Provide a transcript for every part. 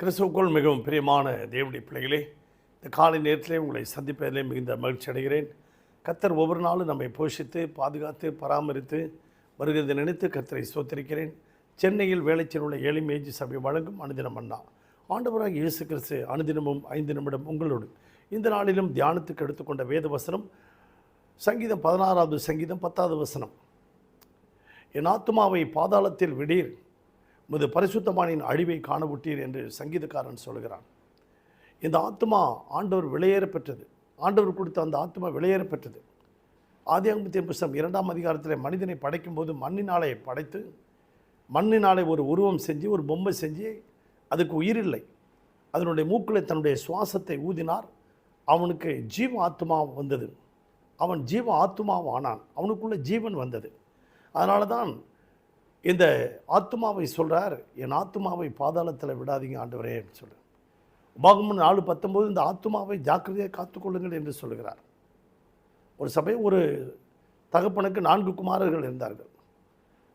கிறிஸ்துவுக்குள் மிகவும் பிரியமான தேவனுடைய பிள்ளைகளே இந்த காலை நேரத்திலே உங்களை சந்திப்பதிலே மிகுந்த மகிழ்ச்சி அடைகிறேன். கத்தர் ஒவ்வொரு நாளும் நம்மை போஷித்து பாதுகாத்து பராமரித்து வருகிறதை நினைத்து கத்தரை சோத்திருக்கிறேன் சென்னையில் வேலைச்சல் உள்ள ஏழை மேஜி சபை வழங்கும் அனுதினம் அண்ணா. ஆண்டவராக இயேசு கிறிஸ்து அனுதினமும் ஐந்து நிமிடம் உங்களோடு இந்த நாளிலும் தியானத்துக்கு எடுத்துக்கொண்ட வேத வசனம் சங்கீதம் பதினாறாவது சங்கீதம் பத்தாவது வசனம். என் ஆத்மாவை பாதாளத்தில் விடீர். முது பரிசுத்தமானின் அழிவை காணவிட்டீர் என்று சங்கீதக்காரன் சொல்கிறான். இந்த ஆத்மா ஆண்டவர் விலையேற பெற்றது ஆண்டவர் கொடுத்த அந்த ஆத்மா விலையேற பெற்றது ஆதியாகமத்தின் புஸ்தம் இரண்டாம் அதிகாரத்தில் மனிதனை படைக்கும் போது மண்ணினாலே படைத்து மண்ணினாலே ஒரு உருவம் செஞ்சு ஒரு பொம்மை செஞ்சு அதுக்கு உயிர் இல்லை அதனுடைய மூக்கில் தன்னுடைய சுவாசத்தை ஊதினார். அவனுக்கு ஜீவ ஆத்மா வந்தது. அவன் ஜீவ ஆத்மாவானான் அவனுக்குள்ளே ஜீவன் வந்தது. அதனால தான் இந்த ஆத்மாவை சொல்கிறார் என் ஆத்மாவை பாதாளத்தில் விடாதீங்க ஆண்டவரேன்னு சொல்கிறார் உபாகமன் நாலு பத்தொம்போது இந்த ஆத்மாவை ஜாக்கிரதையாக காத்துக்கொள்ளுங்கள் என்று சொல்கிறார் ஒரு சபை ஒரு தகப்பனுக்கு நான்கு குமாரர்கள் இருந்தார்கள்.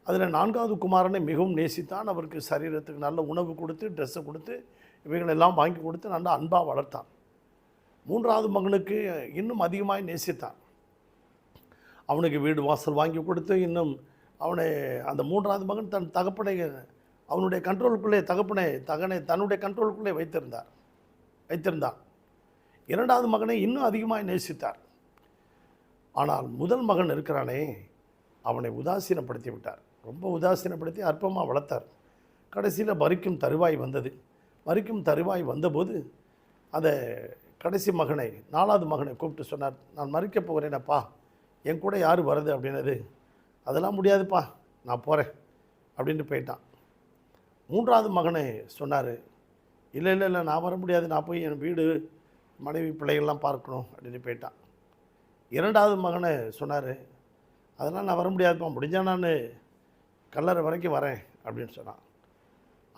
அதில் நான்காவது குமாரனை மிகவும் நேசித்தான். அவருக்கு சரீரத்துக்கு நல்ல உணவு கொடுத்து ட்ரெஸ்ஸை கொடுத்து இவைகளெல்லாம் வாங்கி கொடுத்து நல்லா அன்பாக வளர்த்தான். மூன்றாவது மகனுக்கு இன்னும் அதிகமாக நேசித்தான். அவனுக்கு வீடு வாசல் வாங்கி கொடுத்து இன்னும் அவனை அந்த மூன்றாவது மகன் தன் தகப்பனை அவனுடைய கண்ட்ரோலுக்குள்ளே தகப்பனை தகனை தன்னுடைய கண்ட்ரோலுக்குள்ளே வைத்திருந்தார். வைத்திருந்தான். இரண்டாவது மகனை இன்னும் அதிகமாக நேசித்தார். ஆனால் முதல் மகன் இருக்கிறானே அவனை உதாசீனப்படுத்தி விட்டார் ரொம்ப உதாசீனப்படுத்தி அற்பமாக வளர்த்தார். கடைசியில் மறிக்கும் தருவாய் வந்தது. மறிக்கும் தருவாய் வந்தபோது அந்த கடைசி மகனை நாலாவது மகனை கூப்பிட்டு சொன்னார் நான் மறிக்கப் போகிறேனப்பா. என் கூட யார் வருது? அப்படின்னது அதெல்லாம் முடியாதுப்பா நான் போகிறேன் அப்படின்ட்டு போயிட்டான். மூன்றாவது மகனை சொன்னார் இல்லை இல்லை இல்லை நான் வர முடியாது நான் போய் என் வீடு மனைவி பிள்ளைகள்லாம் பார்க்கணும் அப்படின்னு போயிட்டான். இரண்டாவது மகனை சொன்னார் அதெல்லாம் நான் வர முடியாதுப்பா முடிஞ்சால் நான் கல்லறை வரைக்கும் வரேன் அப்படின்னு சொன்னான்.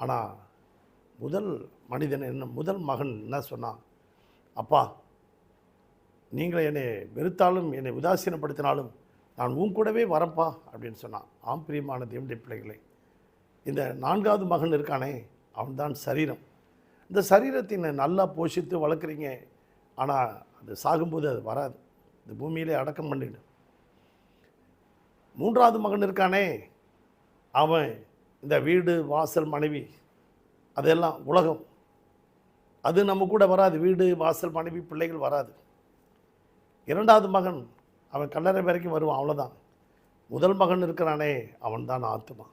ஆனால் முதல் மனிதன் என்ன முதல் மகன் என்ன சொன்னான் அப்பா நீங்கள் என்னை வெறுத்தாலும் என்னை உதாசீனப்படுத்தினாலும் நான் உன் கூடவே வரப்பா அப்படின்னு சொன்னான். ஆம் பிரியமான தேவனுடைய பிள்ளைகளை இந்த நான்காவது மகன் இருக்கானே அவன்தான் சரீரம். இந்த சரீரத்தை நல்லா போஷித்து வளர்க்குறீங்க. ஆனால் அது சாகும்போது அது வராது. இந்த பூமியிலே அடக்கம் பண்ணிடு. மூன்றாவது மகன் இருக்கானே அவன் இந்த வீடு வாசல் மனைவி அதெல்லாம் உலகம். அது நம்ம கூட வராது. வீடு வாசல் மனைவி பிள்ளைகள் வராது. இரண்டாவது மகன் அவன் கல்லறை வரைக்கும் வருவான் அவ்வளோதான் முதல் மகன் இருக்கிறானே அவன் தான் ஆத்மா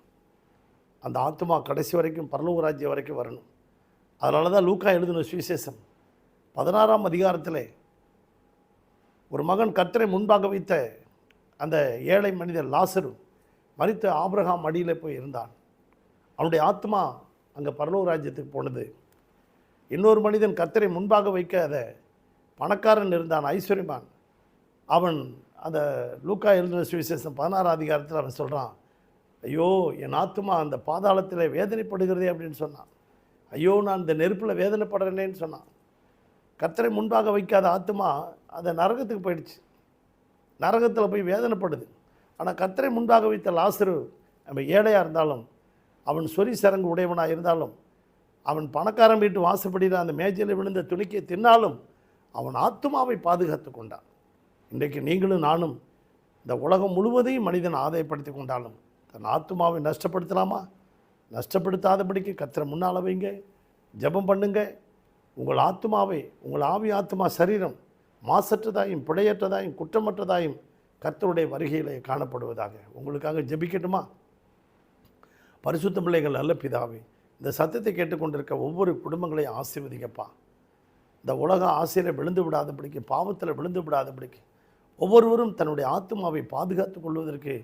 அந்த ஆத்மா கடைசி வரைக்கும் பரலூராஜ்யம் வரைக்கும் வரணும். அதனால தான் லூக்கா எழுதின சுவிசேஷம். பதினாறாம் அதிகாரத்தில் ஒரு மகன் கத்தரை முன்பாக வைத்த அந்த ஏழை மனிதர் லாசரு மறித்த ஆப்ரஹாம் அடியில் போய் இருந்தான். அவனுடைய ஆத்மா அங்கே பரலூர் ராஜ்யத்துக்கு போனது. இன்னொரு மனிதன் கத்தரை முன்பாக வைக்க அதை பணக்காரன் இருந்தான் ஐஸ்வர்யமான். அவன் அந்த லூக்கா எழுதின சுவிசேஷம் பதினாறாம் அதிகாரத்தில் அவன் சொல்கிறான் ஐயோ என் ஆத்மா அந்த பாதாளத்தில் வேதனைப்படுகிறதே அப்படின்னு சொன்னான். ஐயோ நான் இந்த நெருப்பில் வேதனைப்படுறேனேன்னு சொன்னான். கத்தரை முன்பாக வைக்காத ஆத்மா அந்த நரகத்துக்கு போயிடுச்சு. நரகத்தில் போய் வேதனைப்படுது. ஆனால் கத்தரை முன்பாக வைத்த லாசரு நம்ம ஏழையாக இருந்தாலும் அவன் சொறி சரங்கு உடையவனாக இருந்தாலும் அவன் பணக்காரன் வீட்டு வாசப்படியில் அந்த மேஜையில் விழுந்த துணிக்கை தின்னாலும் அவன் ஆத்மாவை பாதுகாத்து கொண்டான். இன்றைக்கு நீங்களும் நானும் இந்த உலகம் முழுவதையும் மனிதன் ஆதாயப்படுத்தி கொண்டாலும் தன் ஆத்மாவை நஷ்டப்படுத்தலாமா? நஷ்டப்படுத்தாதபடிக்கு கத்திர முன்னால் வைங்க ஜெபம் பண்ணுங்க. உங்கள் ஆத்மாவை உங்கள் ஆவி ஆத்மா சரீரம் மாசற்றதாயும் பிழையற்றதாயும் குற்றமற்றதாயும் கர்த்தருடைய வருகையிலே காணப்படுவதாக. உங்களுக்காக ஜெபிக்கட்டுமா? பரிசுத்த பிள்ளைகள் நல்ல பிதாவே இந்த சத்தத்தை கேட்டுக்கொண்டிருக்க ஒவ்வொரு குடும்பங்களையும் ஆசீர்வதிக்கப்பா இந்த உலக ஆசையில் விழுந்து விடாதபடிக்கு பாவத்தில் விழுந்து விடாதபடிக்கு ஒவ்வொருவரும் தன்னுடைய ஆத்மாவை பாதுகாத்து கொள்வதற்கு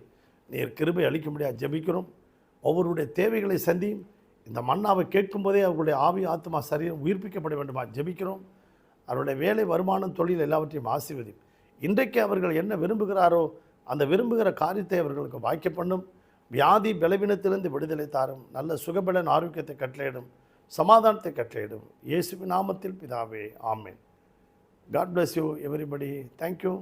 நீர் கிருபை அளிக்கும்படியாக ஜபிக்கிறோம். ஜெபிக்கிறோம் ஒவ்வொருடைய தேவைகளை சந்தியும். இந்த மண்ணாவை கேட்கும்போதே அவர்களுடைய ஆவி ஆத்மா சரீரம் உயிர்ப்பிக்கப்பட வேண்டுமா ஜெபிக்கிறோம். அவருடைய வேலை வருமானம் தொழில் எல்லாவற்றையும் ஆசீர்வதி இன்றைக்கு அவர்கள் என்ன விரும்புகிறாரோ அந்த விரும்புகிற காரியத்தை அவர்களுக்கு வாய்க்க பண்ணும். வியாதி பலவீனத்திலிருந்து விடுதலை தாரும். நல்ல சுகபலன் ஆரோக்கியத்தை கட்டளையிடும். சமாதானத்தை கட்டளையிடும். இயேசுவின் நாமத்தில் பிதாவே ஆமேன். God bless you everybody thank you